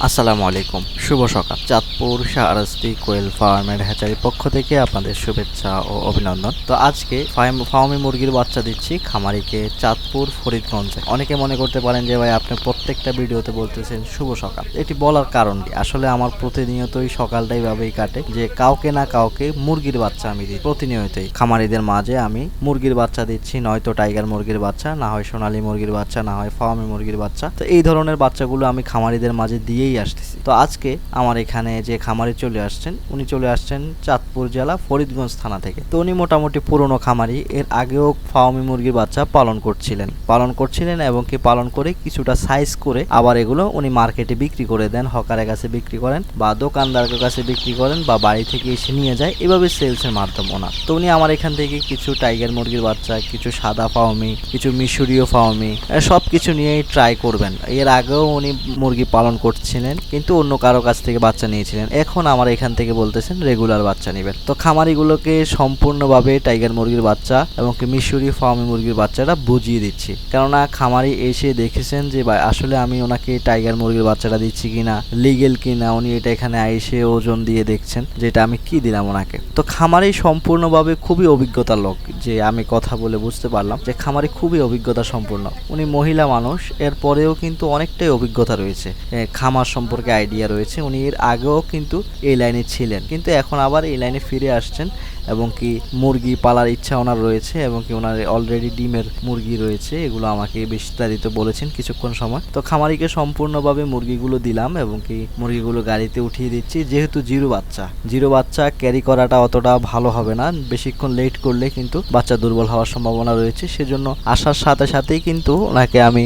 আসসালামু আলাইকুম। শুভ সকাল। চাঁদপুর শাহরাস্তি কোয়েল ফার্মের হ্যাচারির পক্ষ থেকে আপনাদের শুভেচ্ছা ও অভিনন্দন। তো আজকে ফার্ম- মুরগির বাচ্চা দিচ্ছি খামারিকে চাঁদপুর ফরিদগঞ্জে। অনেকে মনে করতে পারেন যে, ভাই, আপনি প্রত্যেকটা ভিডিওতে বলতেছেন, শুভ সকাল। এটি বলার কারণ কি? আসলে আমার প্রতিনিয়তই সকালটাই ভাবেই কাটে যে, কাউকে না কাউকে মুরগির বাচ্চা আমি দিই প্রতিনিয়তই। খামারিদের মাঝে আমি মুরগির বাচ্চা দিচ্ছি, নয়তো টাইগার মুরগির বাচ্চা, না হয় সোনালী মুরগির বাচ্চা, না হয় ফার্মি মুরগির বাচ্চা। তো এই ধরনের বাচ্চাগুলো আমি খামারিদের মাঝে দিয়েই আসতেছি। তো আজকে আমার এখানে যে খামারি চলে আসছেন, উনি চলে আসছেন চাঁদপুর জেলা ফরিদগঞ্জ থানা থেকে। তো উনি মোটামুটি পুরনো খামারি, এর আগেও ফার্মি মুরগির বাচ্চা পালন করছিলেন। পালন করছিলেন এবং কি পালন করে কিছুটা সাইজ করে আবার এগুলো উনি মার্কেটে বিক্রি করে দেন, হকারের কাছে বিক্রি করেন বা দোকানদারের কাছে বিক্রি করেন বা বাড়ি থেকে এসে নিয়ে যায়, এভাবে সেলসের মাধ্যম ওনার। তো উনি আমার এখান থেকে কিছু টাইগার মুরগির বাচ্চা, কিছু সাদা ফাউমি কিছু মিশরীয় ফাউমি সব কিছু নিয়েই ট্রাই করবেন। এর আগেও উনি মুরগি পালন করছিলেন কিন্তু অন্য কারও কাছ থেকে বাচ্চা নিয়েছিলেন। এখন আমার এখান থেকে বলতেছেন রেগুলার বাচ্চা নেবেন। তো খামারিগুলোকে সম্পূর্ণভাবে টাইগার মুরগির বাচ্চা এবং কি মিশরীয় ফার্মি মুরগির বাচ্চাটা বুঝিয়ে দিচ্ছি। কেননা খামারি এসে দেখেছেন যে আসলে আমি ওনাকে টাইগার মুরগির বাচ্চাটা দিচ্ছি কিনা লিগেল কিনা উনি এটা এখানে এসে ওজন দিয়ে দেখছেন যেটা আমি কি দিলাম ওনাকে? তো খামারি সম্পূর্ণভাবে খুবই অভিজ্ঞতার লোক যে আমি কথা বলে বুঝতে পারলাম যে খামারি খুবই অভিজ্ঞতা সম্পূর্ণ উনি মহিলা মানুষ এরপরেও কিন্তু অনেকটাই অভিজ্ঞতা রয়েছে। এ, খামার সম্পর্কে আইডিয়া রয়েছে। উনি এর আগেও কিন্তু এই লাইনে ছিলেন। কিন্তু এখন আবার এই লাইনে ফিরে আসছেন এবং কি মুরগি পালার ইচ্ছা ওনার রয়েছে এবং কি ওনার অলরেডি ডিমের মুরগি রয়েছে। এগুলো আমাকে বিস্তারিত বলেছেন কিছুক্ষণ সময়। তো খামারিকে সম্পূর্ণভাবে মুরগিগুলো দিলাম এবং কি মুরগিগুলো গাড়িতে উঠিয়ে দিচ্ছি। যেহেতু জিরো বাচ্চা জিরো বাচ্চা ক্যারি করাটা অতটা ভালো হবে না। বেশিক্ষণ লেট করলে কিন্তু বাচ্চা দুর্বল হওয়ার সম্ভাবনা রয়েছে। সেজন্য আসার সাথে সাথেই কিন্তু ওনাকে আমি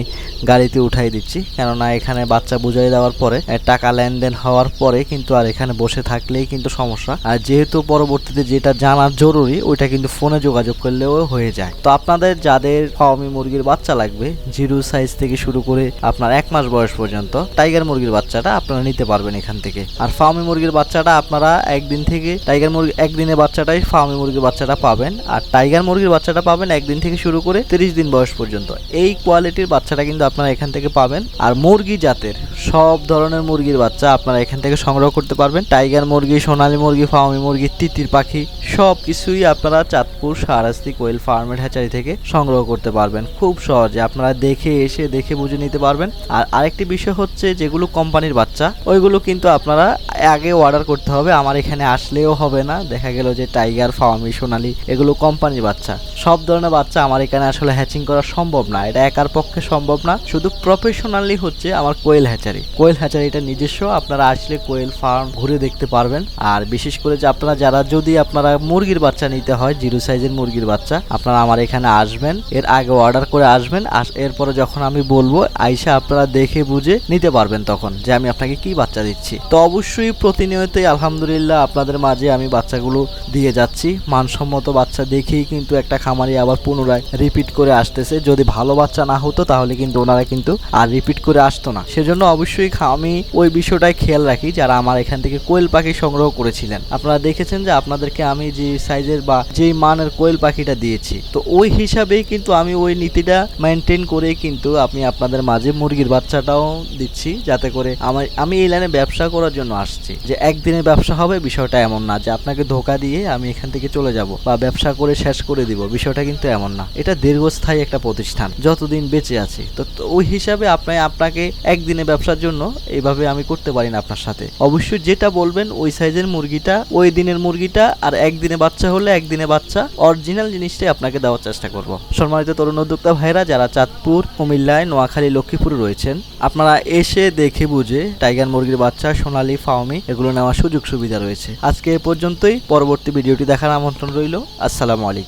গাড়িতে উঠাই দিচ্ছি। কেননা এখানে বাচ্চা বুঝাই দেওয়ার পরে টাকা লেনদেন হওয়ার পরে কিন্তু আর এখানে বসে থাকলেই কিন্তু সমস্যা। আর যেহেতু পরবর্তীতে যেটা জানার জরুরি, ওইটা কিন্তু ফোনে যোগাযোগ করলেও হয়ে যায়। তো আপনাদের যাদের ফার্মি মুরগির বাচ্চা লাগবে, জিরো সাইজ থেকে শুরু করে আপনার এক মাস বয়স পর্যন্ত, টাইগার মুরগির বাচ্চাটা আপনারা নিতে পারবেন এখান থেকে। আর ফার্মি মুরগির বাচ্চাটা আপনারা একদিন থেকে, টাইগার মুরগি, একদিনের বাচ্চাটাই ফার্মি মুরগির বাচ্চাটা পাবেন। আর টাইগার মুরগির বাচ্চাটা পাবেন একদিন থেকে শুরু করে তিরিশ দিন বয়স পর্যন্ত। এই কোয়ালিটির বাচ্চাটা কিন্তু আপনারা এখান থেকে পাবেন। আর মুরগি জাতের, সব ধরনের মুরগির বাচ্চা আপনারা এখান থেকে সংগ্রহ করতে পারবেন। টাইগার মুরগি, সোনালি মুরগি ফার্মি মুরগি, তিতির পাখি সব কিছুই আপনারা চাঁদপুর সারাস্তি কোয়েল ফার্মের হ্যাচারি থেকে সংগ্রহ করতে পারবেন। খুব সহজে আপনারা দেখে এসে, দেখে বুঝে নিতে পারবেন। আর আরেকটি বিষয় হচ্ছে যেগুলো কোম্পানির বাচ্চা, ওইগুলো কিন্তু আপনারা আগে অর্ডার করতে হবে। আমার এখানে আসলেও হবে না। দেখা গেল যে টাইগার ফার্মি সোনালি, এগুলো কোম্পানির বাচ্চা। সব ধরনের বাচ্চা আমার এখানে আসলে হ্যাচিং করা সম্ভব না। এটা একার পক্ষে সম্ভব না। শুধু প্রফেশনালি হচ্ছে আমার কোয়েল হ্যাচারি কোয়েল হ্যাচারি এটা নিজস্ব, আপনারা আসলে কোয়েল ফার্ম ঘুরে দেখতে পারবেন। আর বিশেষ করে যে আপনারা, যারা যদি আপনারা মুরগির বাচ্চা নিতে হয়, জিরো সাইজের মুরগির বাচ্চা, আপনারা আমার এখানে আসবেন। এর আগে অর্ডার করে আসবেন। আস- এরপরে যখন আমি বলব, আইসা আপনারা দেখে বুঝে নিতে পারবেন তখন যে আমি আপনাকে কি বাচ্চা দিচ্ছি। তো অবশ্যই প্রতিনিয়তই আলহামদুলিল্লাহ আপনাদের মাঝে আমি বাচ্চাগুলো দিয়ে যাচ্ছি। মানসম্মত বাচ্চা দেখেই কিন্তু একটা খামারি আবার পুনরায় রিপিট করে আসতেছে। যদি ভালো বাচ্চা না হতো, তাহলে কিন্তু ওনারা কিন্তু আর রিপিট করে আসতো না। সেজন্য অবশ্যই আমি ওই বিষয়টাই খেয়াল রাখি যারা আমার এখান থেকে কোয়েল পাখি সংগ্রহ করেছিলেন। আপনারা দেখেছেন যে আপনাদেরকে আমি যে সাইজের বা যেই মানের কোয়েল পাখিটা দিয়েছি, তো ওই হিসাবেই কিন্তু আমি ওই নীতিটা মেনটেন করেই কিন্তু আমি আপনাদের মাঝে মুরগির বাচ্চাটাও দিচ্ছি, যাতে করে আমার আমি এই লাইনে ব্যবসা করার জন্য আসছি। যে একদিনে ব্যবসা হবে, বিষয়টা এমন না। যে আপনাকে ধোকা দিয়ে আমি এখান থেকে চলে যাব বা ব্যবসা করে শেষ করে দিব। বিষয়টা কিন্তু এমন না। এটা দীর্ঘস্থায়ী একটা প্রতিষ্ঠান, যতদিন বেঁচে আছে। তো ওই হিসাবে আপনি, আপনাকে একদিনে ব্যবসার জন্য এইভাবে আমি করতে পারি না আপনার সাথে। অবশ্যই যেটা বলবেন, ওই সাইজের মুরগিটা, ওই দিনের মুরগিটা, আর একদিনে বাচ্চা হলে একদিনে বাচ্চা, অরিজিনাল জিনিসটাই আপনাকে দেওয়ার চেষ্টা করব। সম্মানিত তরুণ উদ্যোক্তা ভাইরা যারা চাঁদপুর, কুমিল্লায়, নোয়াখালী, লক্ষ্মীপুরে রয়েছেন, আপনারা এসে দেখে বুঝে টাইগার মুরগির বাচ্চা, সোনালী ফাউমি এগুলো নেওয়ার সুযোগ সুবিধা রয়েছে। আজকে এ পর্যন্তই। পরবর্তী ভিডিওটি দেখার আমন্ত্রণ রইল। আসসালামু আলাইকুম।